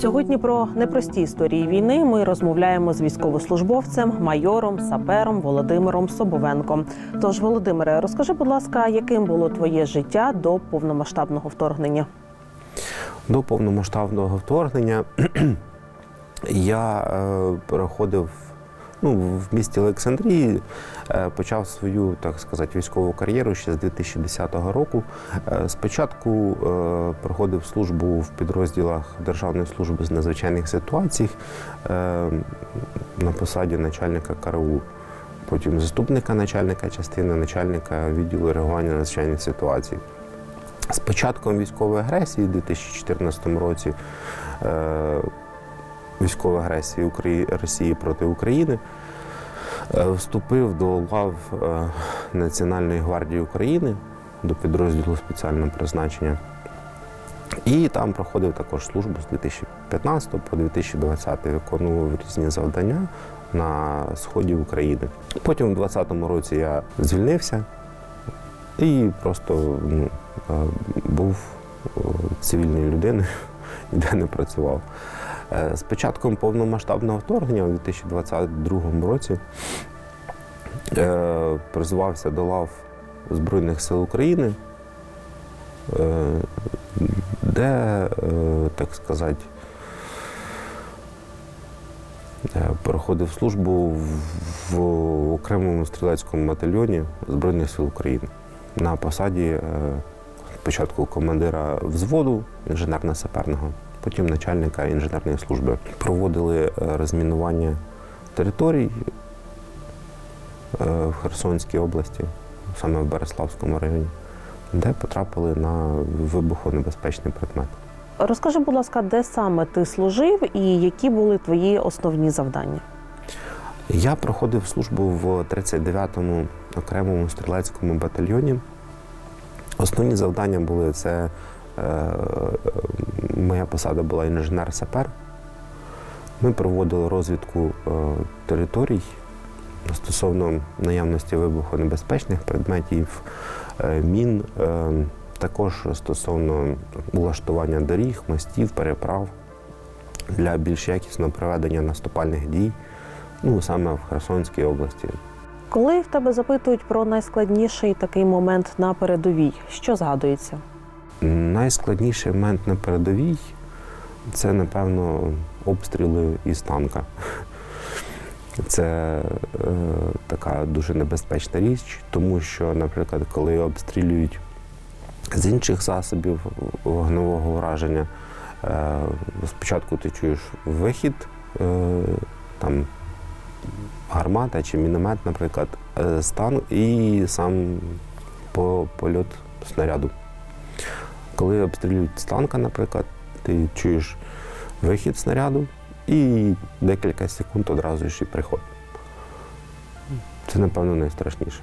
Сьогодні про непрості історії війни ми розмовляємо з військовослужбовцем, майором, сапером Володимиром Собовенком. Тож, Володимире, розкажи, будь ласка, яким було твоє життя до повномасштабного вторгнення? До повномасштабного вторгнення я е, переходив ну, в місті Олександрії, е, почав свою, так сказати, військову кар'єру ще з 2010 року. Е, спочатку е, проходив службу в підрозділах Державної служби з надзвичайних ситуацій на посаді начальника КРУ. Потім заступника начальника частини, начальника відділу реагування на надзвичайних ситуацій. З початком військової агресії у 2014 році військової агресії Росії проти України е, вступив до лав е, Національної гвардії України до підрозділу спеціального призначення. І там проходив також службу з 2015 по 2020 виконував різні завдання на сході України. Потім у 2020 році я звільнився і просто ну, е, був цивільною людиною, ніде не працював. Е, З початком повномасштабного вторгнення у 2022 році е, призвався до лав Збройних сил України, е, де, так сказати, проходив службу в- окремому стрілецькому батальйоні Збройних сил України. На посаді спочатку командира взводу інженерно-саперного, потім начальника інженерної служби. Проводили е, розмінування територій е, в Херсонській області, саме в Береславському районі, де потрапили на вибухонебезпечний предмет. Розкажи, будь ласка, де саме ти служив і які були твої основні завдання? Я проходив службу в 39-му окремому стрілецькому батальйоні. Основні завдання були це моя посада була інженер-сапер. Ми проводили розвідку е, територій стосовно наявності вибухонебезпечних предметів, е, мін, е, також стосовно улаштування доріг, мостів, переправ для більш якісного проведення наступальних дій, ну саме в Херсонській області. Коли в тебе запитують про найскладніший такий момент на передовій, що згадується? Найскладніший момент на передовій це, напевно, обстріли із танка. Це е, така дуже небезпечна річ, тому що, наприклад, коли обстрілюють з інших засобів вогневого ураження, е, спочатку ти чуєш вихід, е, там гармата чи міномет, наприклад, е, стан і сам по- польот снаряду. Коли обстрілюють з танка, наприклад, ти чуєш вихід снаряду і декілька секунд одразу ж і приход. Це, напевно, найстрашніше.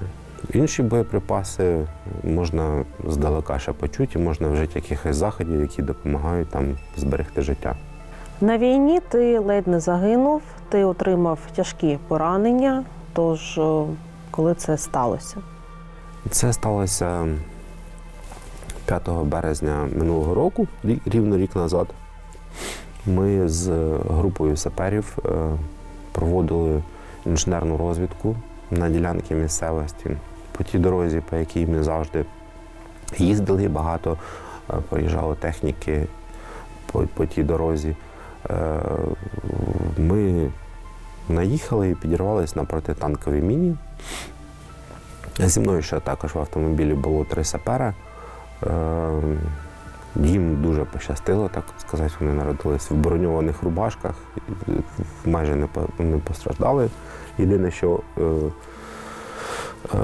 Інші боєприпаси можна здалека ще почути, можна вжити якихось заходів, які допомагають там зберегти життя. На війні ти ледь не загинув, ти отримав тяжкі поранення. Тож, коли це сталося? Це сталося 5 березня минулого року, рівно рік назад. Ми з групою саперів е, проводили інженерну розвідку на ділянки місцевості по тій дорозі, по якій ми завжди їздили багато, е, проїжджали техніки по, по тій дорозі. Е, Ми наїхали і підірвалися на протитанковій міні. Зі мною ще також в автомобілі було три сапера. Е, Їм дуже пощастило, так сказати. Вони народились в броньованих рубашках, майже не, постраждали. Єдине, що е, е,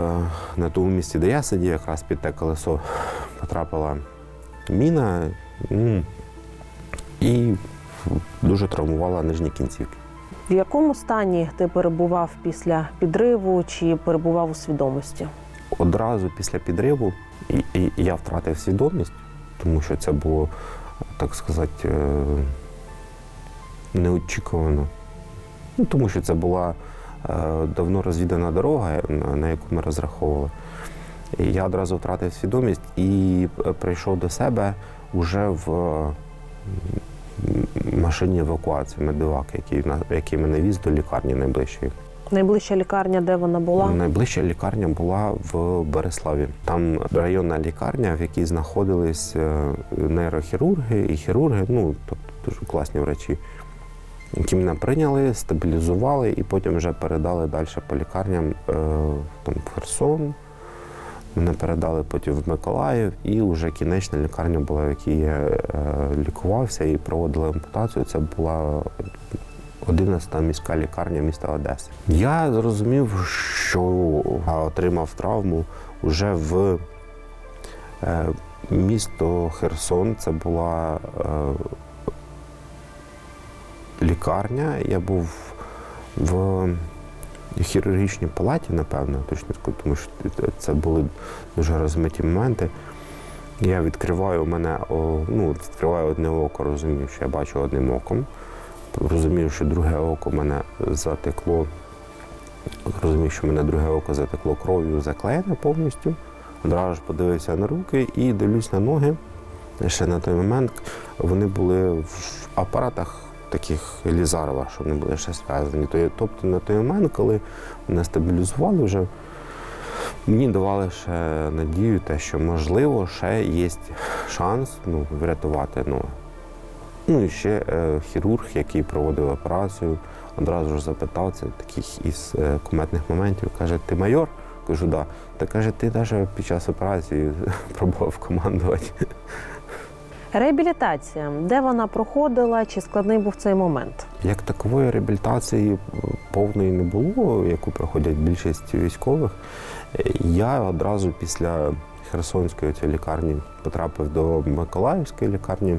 на тому місці, де я сидів, якраз під те колесо потрапила міна і дуже травмувала нижні кінцівки. В якому стані ти перебував після підриву чи перебував у свідомості? одразу після підриву і, і я втратив свідомість, тому що це було, так сказати, е, неочікувано. Ну, тому що це була е, давно розвідана дорога, на, яку ми розраховували. І я одразу втратив свідомість і е, прийшов до себе вже в машині евакуації медивак, який, який мене віз до лікарні найближчої. Найближча лікарня, де вона була? Найближча лікарня була в Береславі. Там районна лікарня, в якій знаходились е, нейрохірурги і хірурги, ну тобто дуже класні врачі, які мене прийняли, стабілізували і потім вже передали далі по лікарням е, там, в Херсон. Мене передали потім в Миколаїв, і вже кінечна лікарня була, в якій я е, лікувався і проводили ампутацію. Це була 11-та міська лікарня міста Одеси. Я зрозумів, що отримав травму вже в е, місто Херсон. Це була е, лікарня. Я був в хірургічній палаті, напевно, точно скажу, тому що це були дуже розмиті моменти. Я відкриваю у мене, ну, відкриваю одне око, розумію, що я бачу одним оком. Розумію, що друге око мене затекло. Розумію, що мене друге око затекло кров'ю, заклеєне повністю. Одразу ж подивився на руки і дивлюсь на ноги. Ще на той момент вони були в апаратах таких Елізарова, що вони були ще зв'язані. Тобто на той момент, коли мене стабілізували вже, мені давали ще надію, те, що можливо ще є шанс ну, врятувати ноги. Ну і ще е, хірург, який проводив операцію, одразу ж запитав це таких із е, куметних моментів. Каже, ти майор? Кажу, да. Та каже, ти навіть під час операції пробував командувати. Реабілітація, де вона проходила, чи складний був цей момент? Як такової реабілітації повної не було, яку проходять більшість військових. Е, Я одразу після Херсонської лікарні потрапив до Миколаївської лікарні,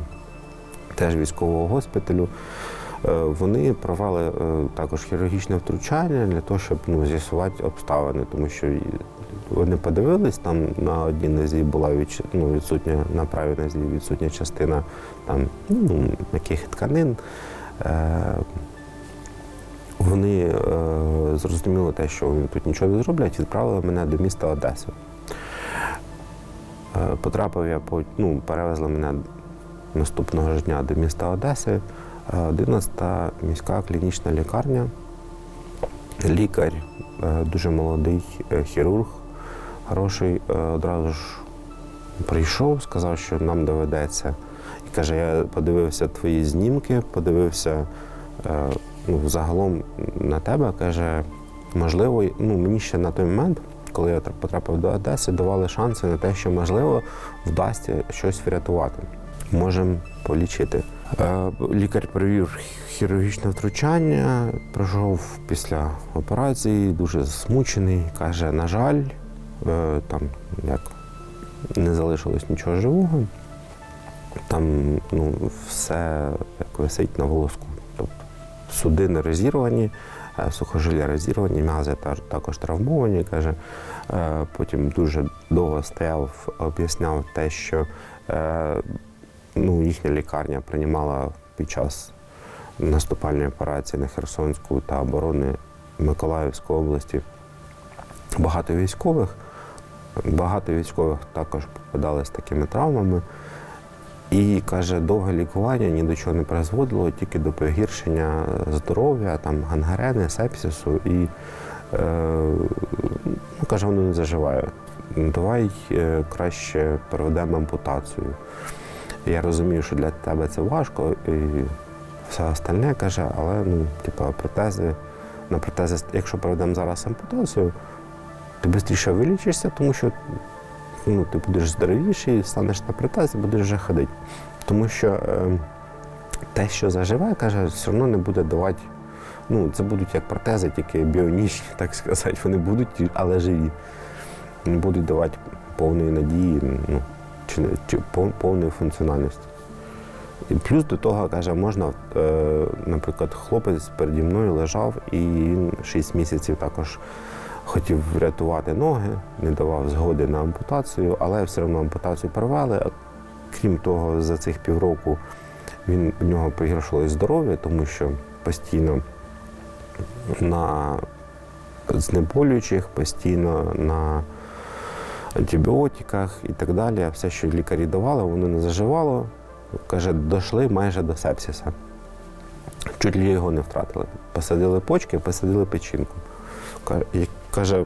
теж військового госпіталю. Е, Вони провели е, також хірургічне втручання для того, щоб ну, з'ясувати обставини, тому що вони подивились, там на одній нозі була відч- ну, відсутня, на правій нозі відсутня частина там, ну, м'яких тканин. Е, Вони е, зрозуміли те, що вони тут нічого не зроблять, відправили мене до міста Одеси. Потрапив я по ну, перевезли мене наступного ж дня до міста Одеси. Е, 11-та міська клінічна лікарня. Лікар, е, дуже молодий е, хірург, хороший, е, одразу ж прийшов, сказав, що нам доведеться. І каже, я подивився твої знімки, подивився е, ну, загалом на тебе. Каже, можливо, ну, мені ще на той момент, коли я потрапив до Одеси, давали шанси на те, що можливо вдасться щось врятувати. Можемо полічити. Е, Лікар провів хірургічне втручання, пройшов після операції, дуже засмучений. Каже, на жаль, е, там як не залишилось нічого живого. Там ну, все як висить на волоску. Тобто судини розірвані, е, сухожилля розірвані, м'язи також травмовані. Каже. Потім дуже довго стояв, об'ясняв те, що ну, їхня лікарня приймала під час наступальної операції на Херсонську та оборони Миколаївської області багато військових. Багато військових також попадали з такими травмами. І каже, довге лікування ні до чого не призводило, тільки до погіршення здоров'я, там гангрени, сепсису і е, ну, каже, воно не заживає. Давай е, краще проведемо ампутацію. Я розумію, що для тебе це важко і все остальне каже, але ну, типу, протези, на протези, якщо проведемо зараз ампутацію, ти швидше вилічишся, тому що ну, ти будеш здоровіший, станеш на протез і будеш вже ходити. Тому що е, те, що заживе, каже, все одно не буде давати. Ну, це будуть як протези, тільки біонічні, так сказати. Вони будуть, але живі. Не будуть давати повної надії, ну, чи, чи повної функціональності. І плюс до того, каже, можна, е, наприклад, хлопець переді мною лежав і він 6 місяців також хотів врятувати ноги, не давав згоди на ампутацію, але все одно ампутацію провели. Крім того, за цих півроку він, в нього погіршилось здоров'я, тому що постійно на знеболюючих, постійно на антибіотиках і так далі. Все, що лікарі давали, воно не заживало. Каже, дійшли майже до сепсиса. Чуть ли його не втратили. Посадили почки, посадили печінку. Каже,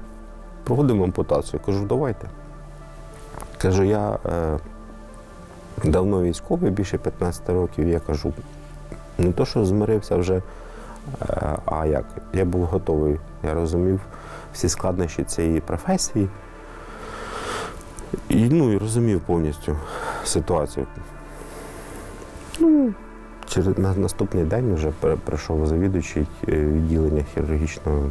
проводимо ампутацію. Кажу, давайте. Кажу, я е, давно військовий, більше 15 років. Я кажу, не то, що змирився вже, е, а як? Я був готовий. Я розумів всі складнощі цієї професії. І, ну, і розумів повністю ситуацію. Ну, через на наступний день вже при- прийшов завідуючий е, відділення хірургічного,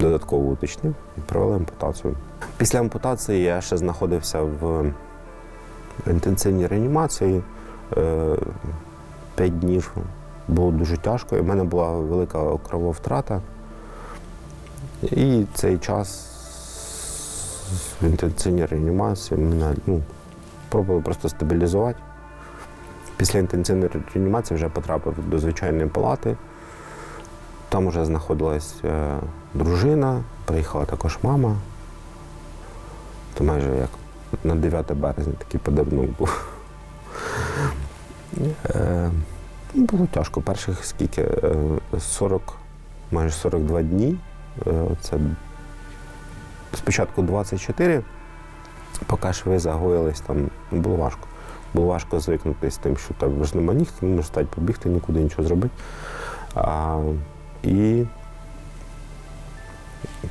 додатково уточнив і провели ампутацію. Після ампутації я ще знаходився в інтенсивній реанімації е, 5 днів. Було дуже тяжко. І в мене була велика крововтрата. І цей час в реанімації мене ну, пробували просто стабілізувати. Після інтенсивної реанімації вже потрапив до звичайної палати. Там вже знаходилась е, дружина, приїхала також мама. То майже як на 9 березня такий подарунок був. Е, ну, було тяжко. Перших скільки? Е, 40, майже 42 дні. Е, Це спочатку 24, поки шви загоїлись, там було важко. Було важко звикнути з тим, що там ж нема ніг, ти не можеш стати, побігти, нікуди нічого зробити. А, і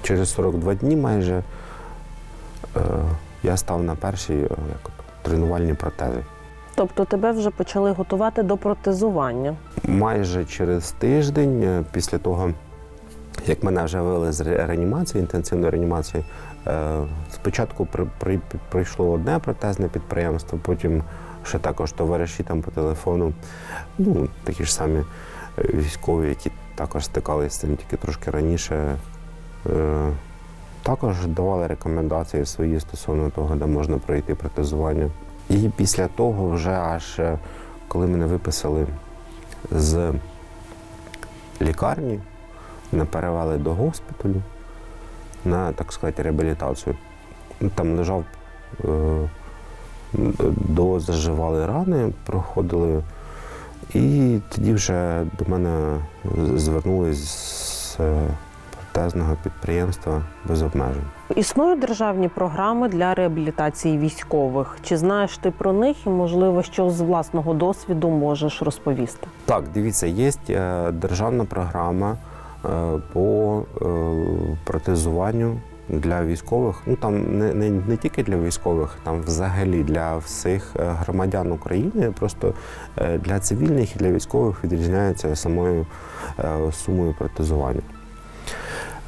через 42 дні майже е, я став на перші е, як, от, тренувальні протези. Тобто тебе вже почали готувати до протезування. Майже через тиждень е, після того, як мене вже вивели з реанімації, інтенсивної реанімації, е, спочатку при, при, прийшло одне протезне підприємство, потім ще також товариші там по телефону, ну, такі ж самі е, військові, які також стикалися з цим тільки трошки раніше. Е, також давали рекомендації свої стосовно того, де можна пройти протезування. І після того, вже аж коли мене виписали з лікарні, мене перевели до госпіталю на, так сказати, реабілітацію. Там лежав, е, до рани, проходили. І тоді вже до мене звернулись з е, протезного підприємства без обмежень. Існують державні програми для реабілітації військових. Чи знаєш ти про них і, можливо, що з власного досвіду можеш розповісти? Так, дивіться, є е, державна програма по е, протезуванню для військових. Ну там не, не, не тільки для військових, там взагалі для всіх е, громадян України. Просто е, для цивільних і для військових відрізняється самою е, сумою протезування.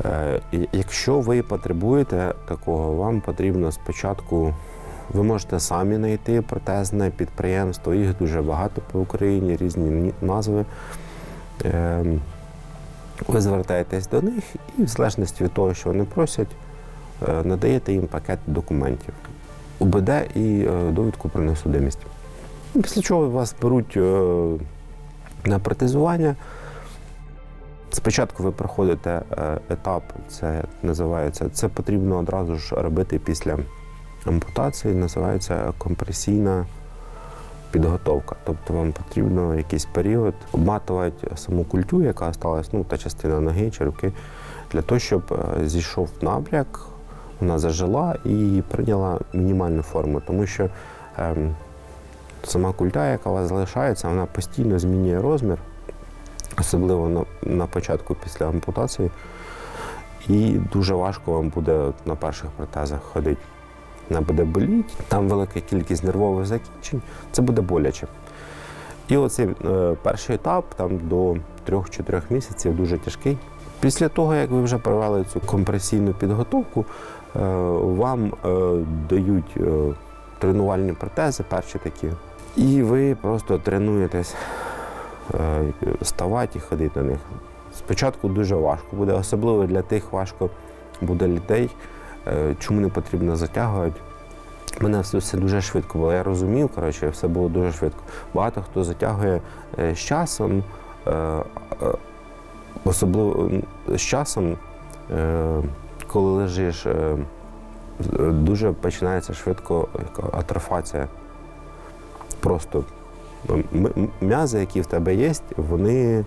Е, Якщо ви потребуєте такого, вам потрібно спочатку ви можете самі знайти протезне підприємство, їх дуже багато по Україні, різні назви. Ви звертаєтесь до них і, в залежності від того, що вони просять, е, надаєте їм пакет документів. УБД і е, довідку про несудимість. Після чого вас беруть е, на протезування. Спочатку ви проходите етап, це називається, це потрібно одразу ж робити після ампутації, називається компресійна підготовка. Тобто вам потрібно якийсь період обматувати саму культю, яка сталася, ну, та частина ноги чи руки, для того, щоб е, зійшов набряк, вона зажила і прийняла мінімальну форму, тому що ем, сама культа, яка у вас залишається, вона постійно змінює розмір, особливо на, на початку після ампутації. І дуже важко вам буде на перших протезах ходити. Вона буде боліти, там велика кількість нервових закінчень, це буде боляче. І оцей е, перший етап там до 3-4 місяців дуже тяжкий. Після того, як ви вже провели цю компресійну підготовку, е, вам е, дають е, тренувальні протези, перші такі, і ви просто тренуєтесь е, ставати і ходити на них. Спочатку дуже важко буде, особливо для тих важко буде людей, чому не потрібно затягувати. Мене все, дуже швидко було. Я розумів, коротше, все було дуже швидко. Багато хто затягує е, з часом, е, е, особливо з часом, е, коли лежиш, е, дуже починається швидко атрофація. Просто м'язи, які в тебе є, вони е,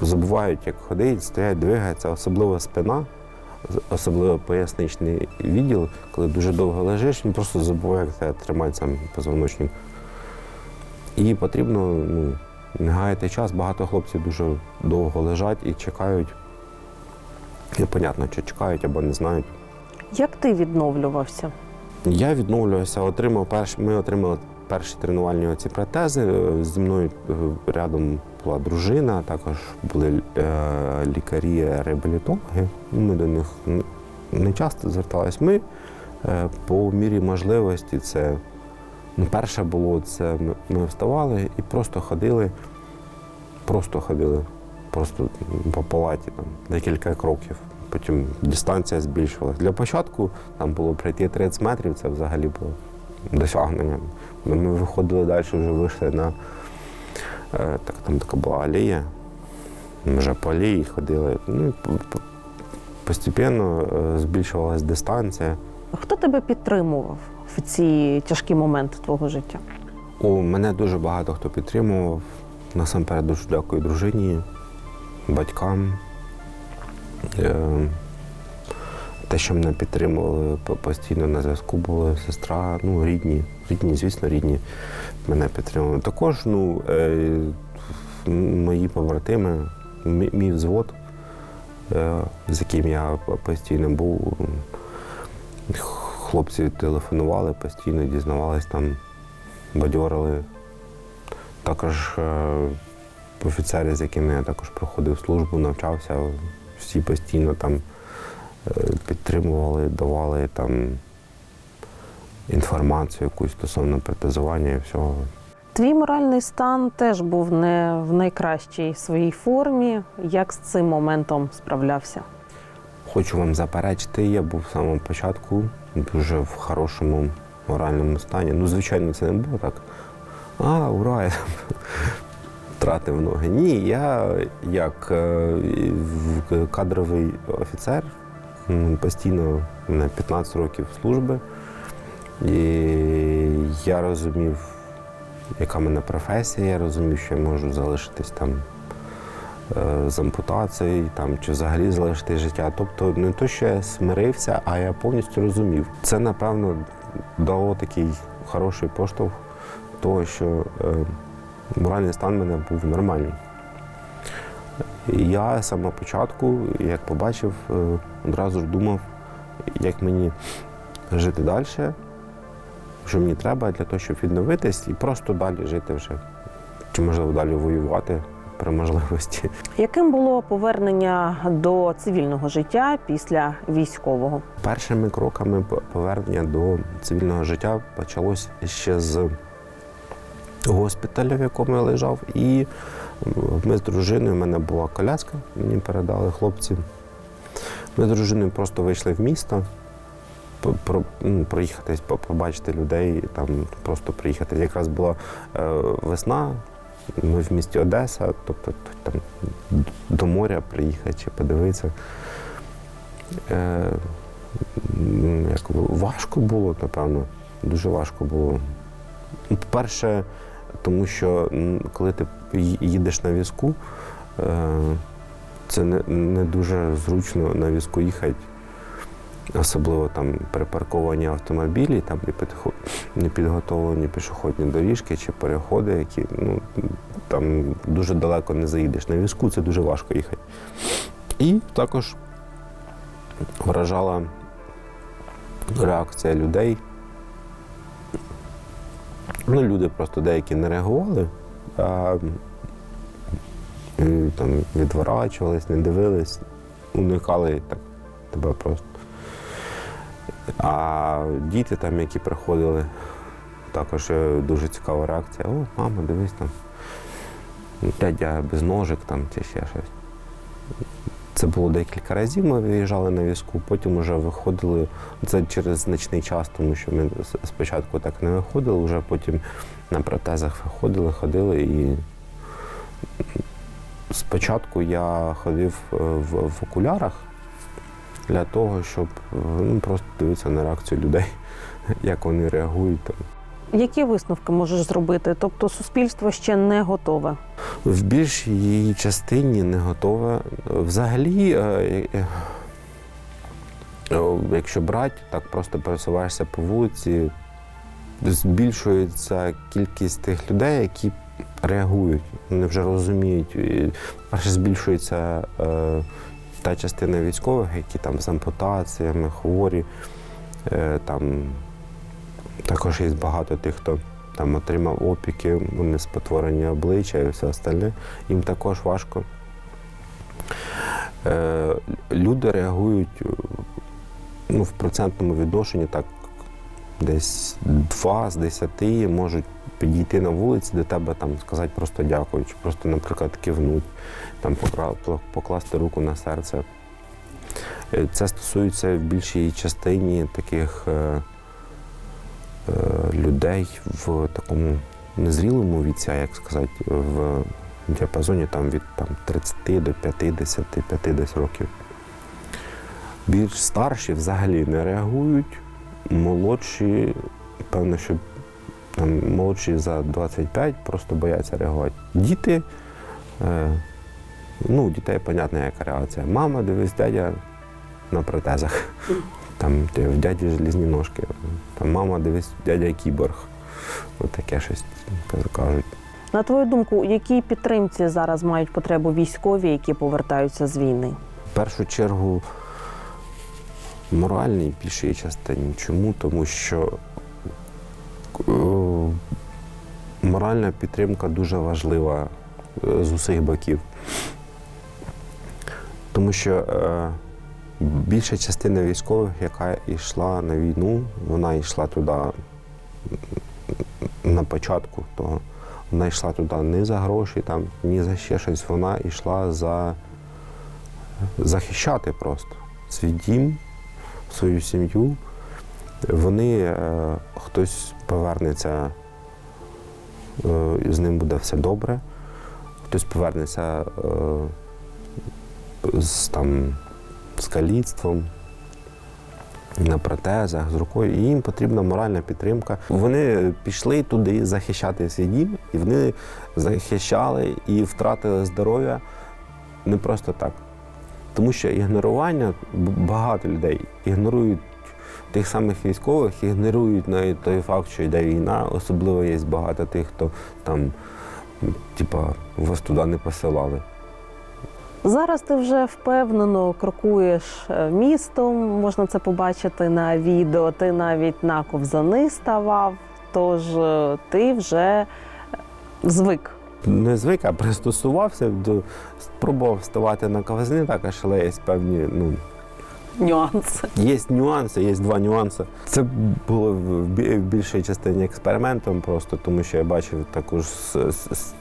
забувають, як ходити, стоять, двигаються, особливо спина, особливо поясничний відділ, коли дуже довго лежиш, він просто забуває, як тебе тримати сам позвоночник. І потрібно ну, не гаяти час. Багато хлопців дуже довго лежать і чекають. Непонятно, чи чекають або не знають. Як ти відновлювався? Я відновлювався, отримав перш, ми отримали перші тренувальні оці протези. Е, Зі мною е, рядом була дружина, також були е, лікарі-реабілітологи. Ми до них не часто звертались. Ми е, по мірі можливості це ну, перше було це ми, вставали і просто ходили, просто ходили, просто по палаті там, декілька кроків. Потім дистанція збільшувалася. Для початку там було пройти 30 метрів, це взагалі було досягненням. Ми виходили далі, вже вийшли на так, там така була алея. Вже по алеї ходили. Ну, постепенно е, збільшувалася дистанція. Хто тебе підтримував в ці тяжкі моменти твого життя? О, мене дуже багато хто підтримував. Насамперед дуже дякую дружині, батькам. Е, Те, що мене підтримували постійно на зв'язку, була сестра, ну, рідні, рідні, звісно, рідні мене підтримували. Також ну, е, мої побратими, мій, мій взвод, е, з яким я постійно був. Хлопці телефонували, постійно дізнавались там бадьорили. Також е, офіцери, з якими я також проходив службу, навчався, всі постійно там е, підтримували, давали там інформацію якусь стосовно протезування і всього. Твій моральний стан теж був не в найкращій своїй формі. Як з цим моментом справлявся? Хочу вам заперечити, я був з самого початку дуже в хорошому моральному стані. Ну, звичайно, це не було так. А, ура, я втратив ноги. Ні, я як е, в- кадровий офіцер, постійно в мене 15 років служби. І я розумів, яка в мене професія, я розумів, що я можу залишитись там е, з ампутацією там, чи взагалі залишити життя. Тобто не то, що я смирився, а я повністю розумів. Це, напевно, дало такий хороший поштовх того, що е, моральний стан мене був нормальний. Я з початку, як побачив, е, одразу ж думав, як мені жити далі, що мені треба для того, щоб відновитись і просто далі жити вже. Чи можливо далі воювати при можливості. Яким було повернення до цивільного життя після військового? Першими кроками повернення до цивільного життя почалось ще з госпіталя, в якому я лежав. І ми з дружиною, в мене була коляска, мені передали хлопці. Ми з дружиною просто вийшли в місто, про, ну, проїхатись, побачити людей, там просто приїхати. Якраз була е, весна, ми в місті Одеса, тобто там до моря приїхати чи подивитися. Е, м, як важко було, напевно. Дуже важко було. Ну, По-перше, тому що коли ти їдеш на візку, е, це не, не дуже зручно на візку їхати. Особливо там припарковані автомобілі, там не, пішохідні доріжки чи переходи, які ну, там дуже далеко не заїдеш. На візку це дуже важко їхати. І також вражала реакція людей. Ну, люди просто деякі не реагували, а там відворачувались, не дивились, уникали так тебе просто. А діти там, які приходили, також е, дуже цікава реакція. О, мама, дивись там. Дядя без ножик там чи ще щось. Це було декілька разів. Ми виїжджали на візку, потім вже виходили. Це через значний час, тому що ми спочатку так не виходили, вже потім на протезах виходили, ходили. І спочатку я ходив е, в, в окулярах для того, щоб е, ну, просто дивитися на реакцію людей, як вони реагують. Там. Які висновки можеш зробити? Тобто суспільство ще не готове. В більшій її частині не готове. Взагалі, е, е, якщо брати, так просто пересуваєшся по вулиці, збільшується кількість тих людей, які реагують, вони вже розуміють. Перше збільшується та частина військових, які там з ампутаціями, хворі. Е, там також є багато тих, хто там отримав опіки, вони спотворені обличчя і все остальне. Їм також важко. Е, люди реагують ну, в процентному відношенні так десь два з десяти можуть підійти на вулиці до тебе, там, сказати просто дякую, чи просто, наприклад, кивнуть, там, покласти руку на серце. Е, Це стосується в більшій частині таких е, е, людей в такому незрілому віці, як сказати, в діапазоні там, від там, 30 до 50, 50 років. Більш старші взагалі не реагують, молодші, певно, що там, молодші за 25 просто бояться реагувати. Діти, е, ну, у дітей, понятна, яка реакція. Мама, дивись, дядя на протезах. Там ти, в дяді желізні ножки. Там мама, дивись, дядя кіборг. От таке щось кажуть. На твою думку, якій підтримці зараз мають потребу військові, які повертаються з війни? В першу чергу моральній більшій частині. Чому? Тому що моральна підтримка дуже важлива е, з усіх боків. Тому що е, більша частина військових, яка йшла на війну, вона йшла туди на початку того. Вона йшла туди не за гроші, там, ні за ще щось. Вона йшла за захищати просто свій дім, свою сім'ю. Вони, е, хтось повернеться, е, з ним буде все добре, хтось повернеться е, з, там, з каліцтвом, на протезах, з рукою, і їм потрібна моральна підтримка. Вони пішли туди захищати свій дім, і вони захищали і втратили здоров'я не просто так. Тому що ігнорування багато людей ігнорують тих самих військових, ігнорують навіть той факт, що йде війна. Особливо є багато тих, хто там, типа, вас туди не посилали. Зараз ти вже впевнено крокуєш е, містом, можна це побачити на відео. Ти навіть на ковзани ставав, тож е, ти вже е, звик. Не звик, а пристосувався спробував ставати на ковзани, також, але є певні ну, Нюанси. Є нюанси, є два нюанси. Це було в більшій частині експериментом, просто тому що я бачив також з, з, з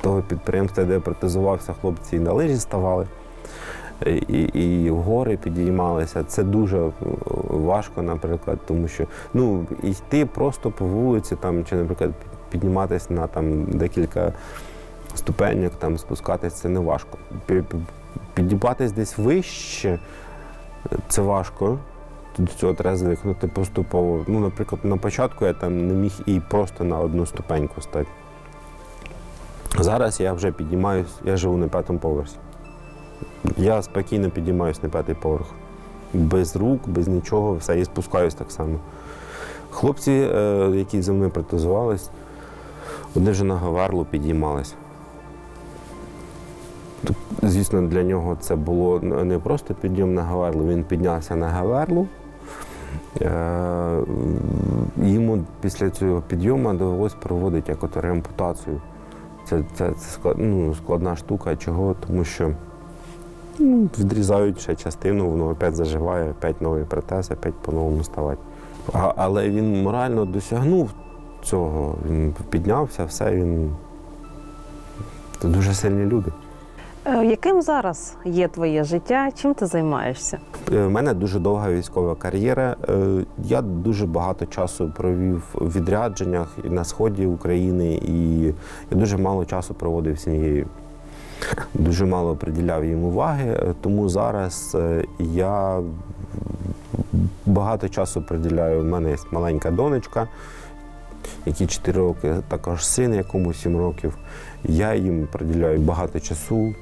того підприємства, де протезувався, хлопці і на лижі ставали, і, і, гори підіймалися. Це дуже е, важко, наприклад, тому що ну, йти просто по вулиці, там, чи, наприклад, підніматися на там, декілька ступеньок, там, спускатись, це не важко. Пі- пі- Підібатись десь вище. Це важко. До цього треба звикнути поступово. Ну, наприклад, на початку я там не міг і просто на одну ступеньку стати. Зараз я вже піднімаюсь, я живу на п'ятому поверсі. Я спокійно піднімаюсь на п'ятий поверх. Без рук, без нічого, все, і спускаюсь так само. Хлопці, е, які зі мною протезувались, вони вже на Гаварлу підіймались. Звісно, для нього це було не просто підйом на Гаверлу, він піднявся на Гаверлу. Е, Йому після цього підйому довелося проводити як от реампутацію. Це, це, це склад, ну, складна штука. Чого? Тому що ну, відрізають ще частину, воно опять заживає, опять новий протез, опять по-новому ставати. А, але він морально досягнув цього. Він піднявся, все, він. Це дуже сильні люди. Е, Яким зараз є твоє життя? Чим ти займаєшся? У Е, мене дуже довга військова кар'єра. Е, Я дуже багато часу провів в відрядженнях і на сході України, і я дуже мало часу проводив сім'єю. Дуже мало приділяв їм уваги, тому зараз я багато часу приділяю. У мене є маленька донечка, які 4 роки, також син, якому 7 років. Я їм приділяю багато часу.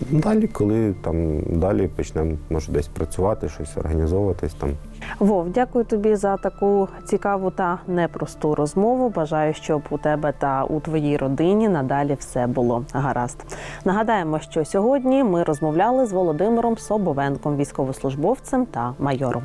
Далі, коли там далі почнемо, може, десь працювати, щось організовуватись там. Вов, дякую тобі за таку цікаву та непросту розмову. Бажаю, щоб у тебе та у твоїй родині надалі все було гаразд. Нагадаємо, що сьогодні ми розмовляли з Володимиром Собовенком, військовослужбовцем та майором.